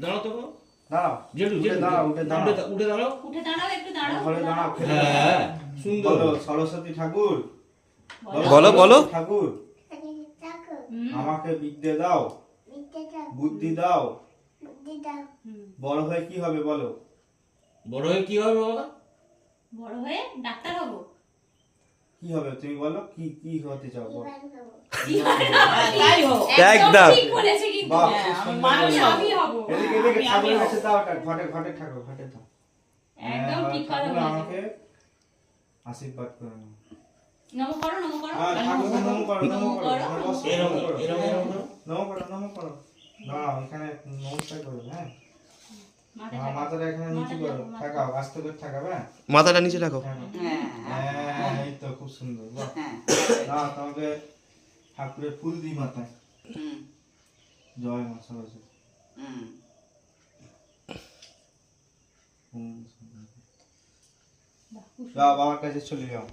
দাঁড়াও তো। দাঁড়াও জেঠু উঠে জেঠু দাঁড়াও উঠে দাঁড়াও। উঠে- উঠে দাঁড়াও। উঠে দাঁড়াও একটু দাঁড়াও। ঘরে দাঁড়াও হ্যাঁ সুন্দর। বলো সরস্বতী ঠাকুর। বলো, বলো। ঠাকুর আমাকে বিদ্যে দাও বুদ্ধি দাও। বড় হয়ে কি হবে বলো? বড় হয়ে কি হবে বাবা বড় হয়ে ডাক্তার হব। কি হবে তুমি বলো? কি কি হতে চাও বলো? তাই হোক। একদম। ঠিক বলেছে কিন্তু। বাহ হ্যাঁ, খুব সুন্দর মানুষ আমি এদিকে এদিকে ঠাকুরের কাছে দাও ওটা ঘটে ঘটে ঠাকুর ঘটে দাও একদম হ্যাঁ, ঠিক কথা ঠাকুর বলেছে। আমাকে আশীর্বাদ করে নমো করো নমো করো। হ্যাঁ, নমো করো নমো করো করো, হ্যাঁ, এরকম। এরকম করো। নমো করো নমো করো। দাঁড়াও এখানে নমস্কার করো হ্যাঁ। মাথা হ্যাঁ, ঠাকুর। মাথাটা এখানে নিচু করো ঠাকাও আস্তে করে ঠাকাবে হ্যাঁ। মাথাটা নিচে রাখো। হ্যাঁ হ্যাঁ। এই তো খুব সুন্দর বাহ। হ্যাঁ। না তোমাকে ঠাকুরের ফুল দিই মাথায়। জয় মা সরস্বতী। বাবার কাছে চলে যাও।